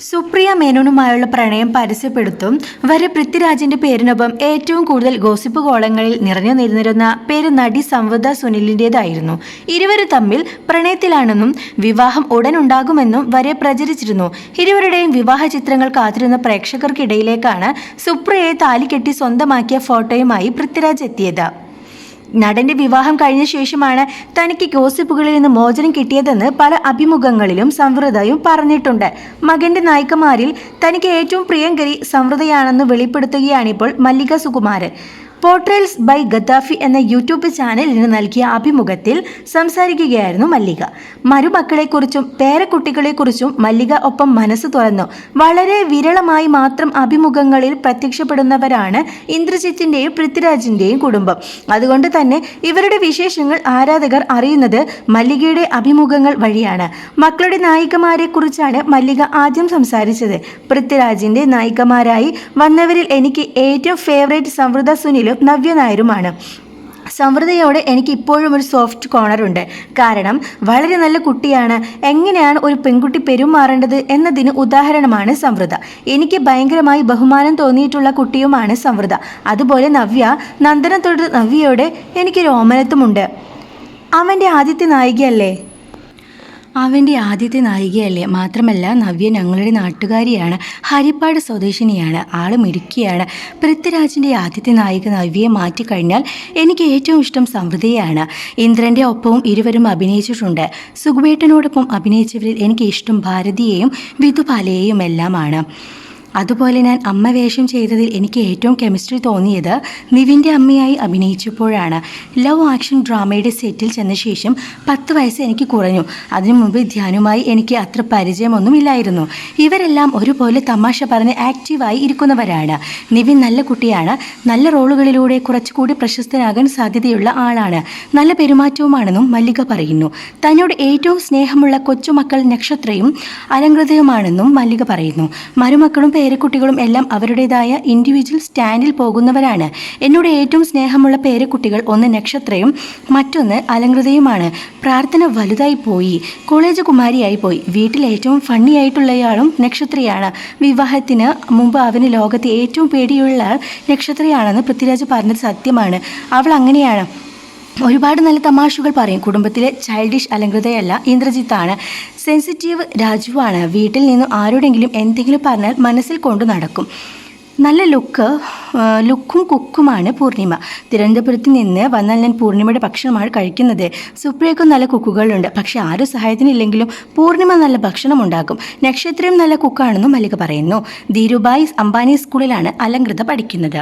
സുപ്രിയ മേനോനുമായുള്ള പ്രണയം പരസ്യപ്പെടുത്തും. വരെ പൃഥ്വിരാജിന്റെ പേരിനൊപ്പം ഏറ്റവും കൂടുതൽ ഗോസിപ്പ് കോളങ്ങളിൽ നിറഞ്ഞു നിന്നിരുന്ന പേര് നടി സംവദ സുനിലിന്റെതായിരുന്നു ഇരുവരും തമ്മിൽ പ്രണയത്തിലാണെന്നും വിവാഹം ഉടൻ ഉണ്ടാകുമെന്നും വരെ പ്രചരിച്ചിരുന്നു. ഇരുവരുടെയും വിവാഹ ചിത്രങ്ങൾ കാത്തിരുന്ന പ്രേക്ഷകർക്കിടയിലേക്കാണ് സുപ്രിയയെ താലികെട്ടി സ്വന്തമാക്കിയ ഫോട്ടോയുമായി പൃഥ്വിരാജ് എത്തിയത്. നടന്റെ വിവാഹം കഴിഞ്ഞ ശേഷമാണ് തനിക്ക് ഗോസിപ്പുകളിൽ നിന്ന് മോചനം കിട്ടിയതെന്ന് പല അഭിമുഖങ്ങളിലും സംവൃതയും പറഞ്ഞിട്ടുണ്ട്. മകന്റെ നായികമാരിൽ തനിക്ക് ഏറ്റവും പ്രിയങ്കരി സംവൃതയാണെന്ന് വെളിപ്പെടുത്തുകയാണിപ്പോൾ Mallika Sukumaran portrayals by Gaddafi എന്ന യൂട്യൂബ് ചാനലിന് നൽകിയ അഭിമുഖത്തിൽ സംസാരിക്കുകയായിരുന്നു മല്ലിക. മരുമക്കളെക്കുറിച്ചും പേരക്കുട്ടികളെക്കുറിച്ചും മല്ലിക ഒപ്പം മനസ്സ് തുറന്നു. വളരെ വിരളമായി മാത്രം അഭിമുഖങ്ങളിൽ പ്രത്യക്ഷപ്പെടുന്നവരാണ് ഇന്ദ്രജിത്തിന്റെയും പൃഥ്വിരാജിന്റെയും കുടുംബം. അതുകൊണ്ട് തന്നെ ഇവരുടെ വിശേഷങ്ങൾ ആരാധകർ അറിയുന്നത് മല്ലികയുടെ അഭിമുഖങ്ങൾ വഴിയാണ്. മക്കളുടെ നായികമാരെക്കുറിച്ചാണ് മല്ലിക ആദ്യം സംസാരിച്ചത്. പൃഥ്വിരാജിന്റെ നായികമാരായി വന്നവരിൽ എനിക്ക് ഏറ്റവും ഫേവറേറ്റ് സമൃദ്ധ സുനിലും നവ്യ നായരുമാണ് സമൃദ്ധയോടെ എനിക്ക് ഇപ്പോഴും ഒരു സോഫ്റ്റ് കോർണർ ഉണ്ട്. കാരണം വളരെ നല്ല കുട്ടിയാണ്. എങ്ങനെയാണ് ഒരു പെൺകുട്ടി പെരുമാറേണ്ടത് എന്നതിന് ഉദാഹരണമാണ് സമൃദ്ധ. എനിക്ക് ഭയങ്കരമായി ബഹുമാനം തോന്നിയിട്ടുള്ള കുട്ടിയുമാണ് സമൃദ്ധ. അതുപോലെ നവ്യ നന്ദനത്തോട് നവ്യയോട് എനിക്കൊരു ഓമനത്വമുണ്ട്. അവന്റെ ആദ്യത്തെ നായികയല്ലേ? അവന്റെ ആദ്യത്തെ നായികയല്ലേ? മാത്രമല്ല നവ്യ ഞങ്ങളുടെ നാട്ടുകാരിയാണ്. ഹരിപ്പാട് സ്വദേശിനിയാണ്. ആൾ മിടുക്കിയാണ് പൃഥ്വിരാജിന്റെ ആദ്യത്തെ നായിക നവ്യയെ മാറ്റിക്കഴിഞ്ഞാൽ എനിക്ക് ഏറ്റവും ഇഷ്ടം സമൃദ്ധിയാണ്. ഇന്ദ്രന്റെ ഒപ്പവും ഇരുവരും അഭിനയിച്ചിട്ടുണ്ട്. സുഖുബേട്ടനോടൊപ്പം അഭിനയിച്ചവരിൽ എനിക്ക് ഇഷ്ടം ഭാരതിയെയും വിധുപാലയെയും എല്ലാമാണ് അതുപോലെ ഞാൻ അമ്മ വേഷം ചെയ്തതിൽ എനിക്ക് ഏറ്റവും കെമിസ്ട്രി തോന്നിയത് നിവിന്റെ അമ്മയായി അഭിനയിച്ചപ്പോഴാണ്. ലവ് ആക്ഷൻ ഡ്രാമയുടെ സെറ്റിൽ ചെന്ന ശേഷം പത്ത് വയസ്സ് എനിക്ക് കുറഞ്ഞു. അതിനു മുമ്പ് ധ്യാനുമായി എനിക്ക് അത്ര പരിചയമൊന്നുമില്ലായിരുന്നു. ഇവരെല്ലാം ഒരുപോലെ തമാശ പറഞ്ഞ് ആക്റ്റീവായി ഇരിക്കുന്നവരാണ്. നിവിൻ നല്ല കുട്ടിയാണ്. നല്ല റോളുകളിലൂടെ കുറച്ചുകൂടി പ്രശസ്തനാകാൻ സാധ്യതയുള്ള ആളാണ്. നല്ല പെരുമാറ്റവുമാണെന്നും മല്ലിക പറയുന്നു. തന്നോട് ഏറ്റവും സ്നേഹമുള്ള കൊച്ചുമക്കൾ നക്ഷത്രയും അലങ്കൃതയുമാണെന്നും മല്ലിക പറയുന്നു. മരുമക്കളും പേരക്കുട്ടികളും എല്ലാം അവരുടേതായ ഇൻഡിവിജ്വൽ സ്റ്റാൻഡിൽ പോകുന്നവരാണ്. എന്നോട് ഏറ്റവും സ്നേഹമുള്ള പേരക്കുട്ടികൾ ഒന്ന് നക്ഷത്രയും മറ്റൊന്ന് അലങ്കൃതയുമാണ്. പ്രാർത്ഥന വലുതായി പോയി കോളേജ് കുമാരിയായി പോയി. വീട്ടിൽ ഏറ്റവും ഫണ്ണി ആയിട്ടുള്ളയാളും നക്ഷത്രയാണ്. വിവാഹത്തിന് മുമ്പ് അവന് ലോകത്തെ ഏറ്റവും പേടിയുള്ള നക്ഷത്രയാണെന്ന് പൃഥ്വിരാജ് പറഞ്ഞത് സത്യമാണ്. അവൾ അങ്ങനെയാണ്. ഒരുപാട് നല്ല തമാശകൾ പറയും. കുടുംബത്തിലെ ചൈൽഡിഷ് അലങ്കൃതയല്ല ഇന്ദ്രജിത്താണ്. സെൻസിറ്റീവ് രാജുവാണ്. വീട്ടിൽ നിന്നും ആരോടെങ്കിലും എന്തെങ്കിലും പറഞ്ഞാൽ മനസ്സിൽ കൊണ്ടു നടക്കും. നല്ല ലുക്ക് ലുക്കും കുക്കുമാണ് പൂർണിമ. തിരുവനന്തപുരത്ത് നിന്ന് വന്നാൽ ഞാൻ പൂർണിമയുടെ ഭക്ഷണമാണ് കഴിക്കുന്നത്. സുപ്രിയക്കും നല്ല കുക്കുകളുണ്ട്. പക്ഷേ ആരും സഹായത്തിനില്ലെങ്കിലും പൂർണിമ നല്ല ഭക്ഷണം ഉണ്ടാക്കും നക്ഷത്രം നല്ല കുക്കാണെന്നും മല്ലിക പറയുന്നു. ധീരുഭായ് അംബാനി സ്കൂളിലാണ് അലങ്കൃത പഠിക്കുന്നത്.